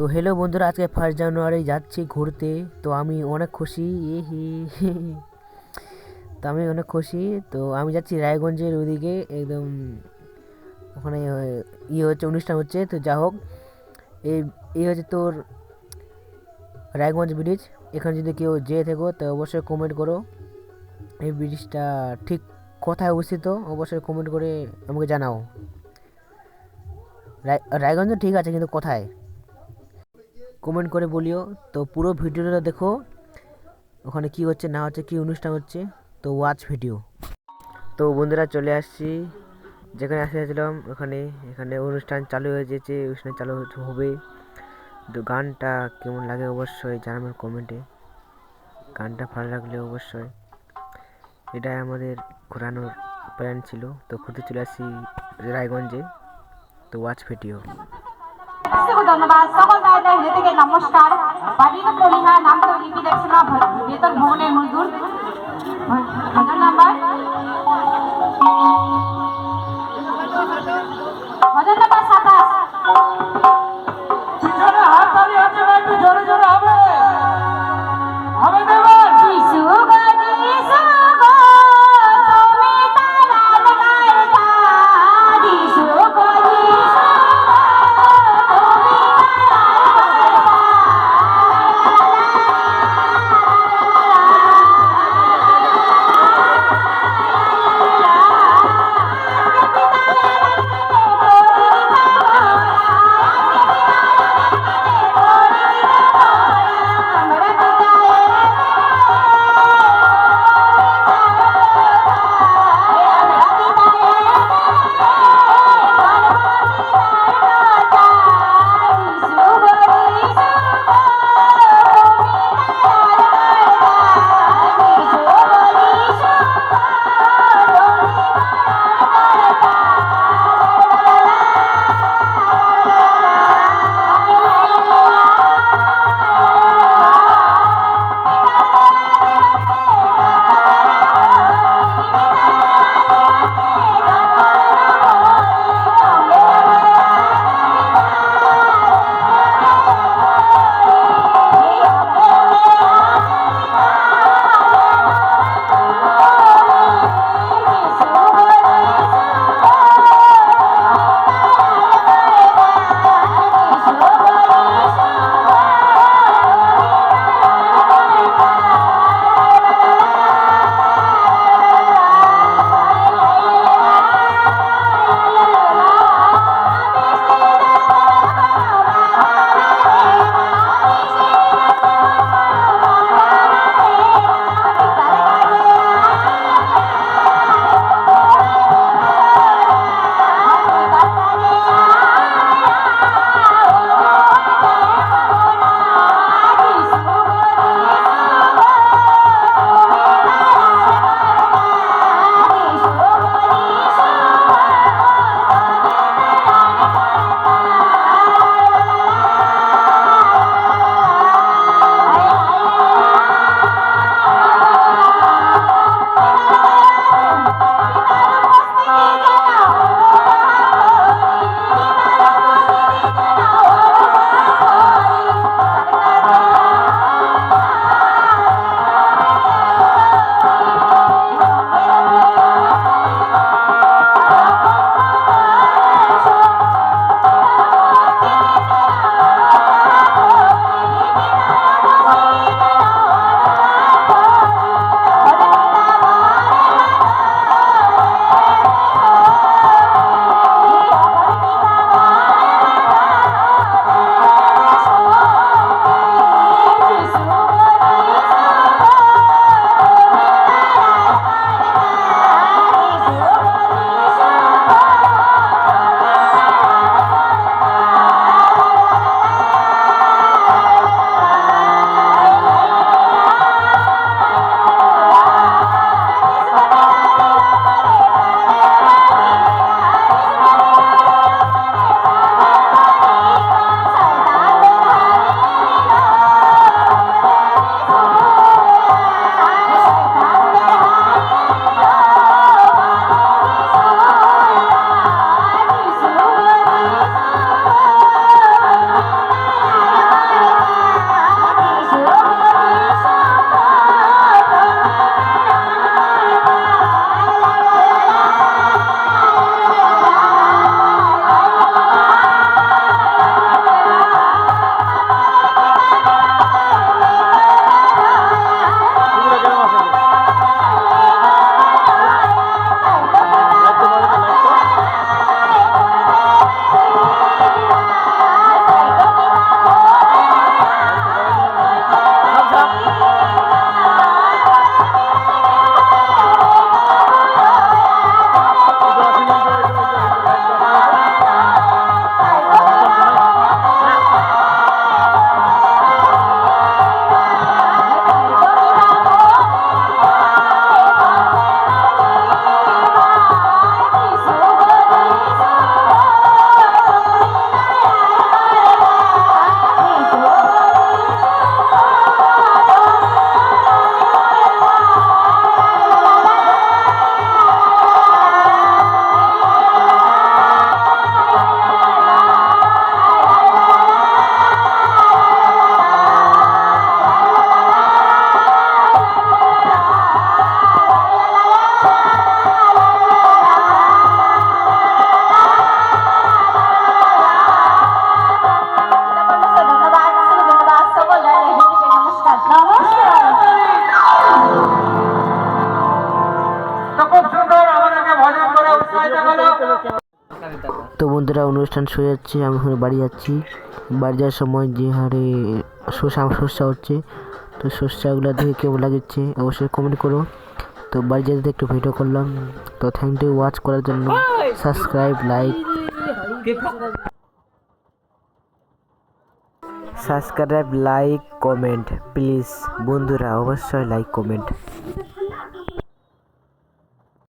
তো হ্যালো বন্ধুরা, আজকে ফার্স্ট জানুয়ারি যাচ্ছি ঘুরতে। তো আমি অনেক খুশি তো আমি অনেক খুশি। তো আমি যাচ্ছি রায়গঞ্জের ওইদিকে, একদম ওখানে ইয়ে হচ্ছে, অনুষ্ঠান হচ্ছে। তো যা হোক এই এই হচ্ছে তোর রায়গঞ্জ ব্রিজ এখানে যদি কেউ যেয়ে থাকো, তো অবশ্যই কমেন্ট করো। এই ব্রিজটা ঠিক কোথায় অবস্থিত, অবশ্যই কমেন্ট করে আমাকে জানাও। রায়, রায়গঞ্জ ঠিক আছে, কিন্তু কোথায়? কমেন্ট করে বলিও। তো পুরো ভিডিওটা দেখো। ওখানে কি হচ্ছে, না হচ্ছে, কি অনুষ্ঠান হচ্ছে। তো ওয়াচ ভিডিও তো বন্ধুরা চলে আসছি। যেখানে আসছিলাম ওখানে, এখানে অনুষ্ঠান চালু হয়ে যেছে অনুষ্ঠান চালু হবে। তো গানটা কেমন লাগে অবশ্যই জানাবেন কমেন্টে গানটা ভালো লাগলে অবশ্যই। এটাই আমাদের ঘোরানোর প্ল্যান ছিল। তো ঘুরতে চলে আসছি রায়গঞ্জে। তো ওয়াচ ভিডিও ধন্যবাদ সকল ভাইদের হৃদয় থেকে নমস্কার বাড়ি পরিহা নাম তো লিপি দেখছিল বেতন ভবনের মজদুর নাম্বার বন্ধুরা, অনুষ্ঠান শুয়ে যাচ্ছে আমি এখন বাড়ি যাচ্ছি। বাড়ি যাওয়ার সময় যে হারে শসা শস্যা হচ্ছে, তো শস্যাগুলো দেখে কেমন লাগছে অবশ্যই কমেন্ট করো। তো বাড়ি যেতে একটু ভিডিও করলাম। তো থ্যাংক ইউ ওয়াচ করার জন্য। Subscribe like subscribe like comment please বন্ধুরা, অবশ্যই লাইক কমেন্ট